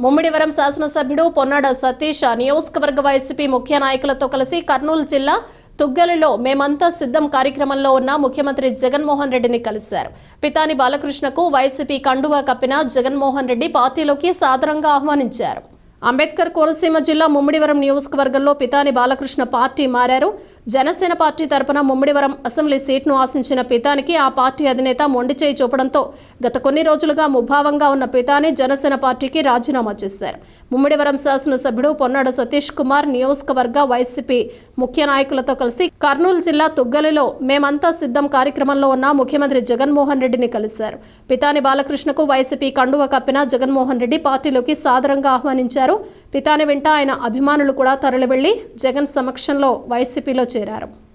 ముమ్మిడివరం శాసనసభ్యుడు పొన్నాడ సతీష్ నియోజకవర్గ వైసీపీ ముఖ్య నాయకులతో కలిసి కర్నూలు జిల్లా తుగ్గలిలో మేమంతా సిద్ధం కార్యక్రమంలో ఉన్న ముఖ్యమంత్రి జగన్మోహన్ రెడ్డిని కలిశారు. పితాని బాలకృష్ణకు వైసీపీ కండువా కప్పిన జగన్మోహన్ రెడ్డి పార్టీలోకి సాదరంగా ఆహ్వానించారు. అంబేద్కర్ కోనసీమ జిల్లా ముమ్మిడివరం నియోజకవర్గంలో పితాని బాలకృష్ణ పార్టీ మారారు. జనసేన పార్టీ తరపున ముమ్మిడివరం అసెంబ్లీ సీట్ను ఆశించిన పితానికి ఆ పార్టీ అధినేత మొండిచేయి చూపడంతో గత కొన్ని రోజులుగా ముభావంగా ఉన్న పితాని జనసేన పార్టీకి రాజీనామా చేశారు. ముమ్మిడివరం శాసనసభ్యుడు పొన్నాడ సతీష్ కుమార్ నియోజకవర్గ వైసీపీ ముఖ్య నాయకులతో కలిసి కర్నూలు జిల్లా తుగ్గలిలో మేమంతా సిద్ధం కార్యక్రమంలో ఉన్న ముఖ్యమంత్రి జగన్మోహన్ రెడ్డిని కలిశారు. పితాని బాలకృష్ణకు వైసీపీ కండువ కప్పిన జగన్మోహన్ రెడ్డి పార్టీలోకి సాదరంగా ఆహ్వానించారు. పితాని వెంట ఆయన అభిమానులు కూడా తరలివెళ్ళి జగన్ సమక్షంలో వైసీపీలో చేరారు.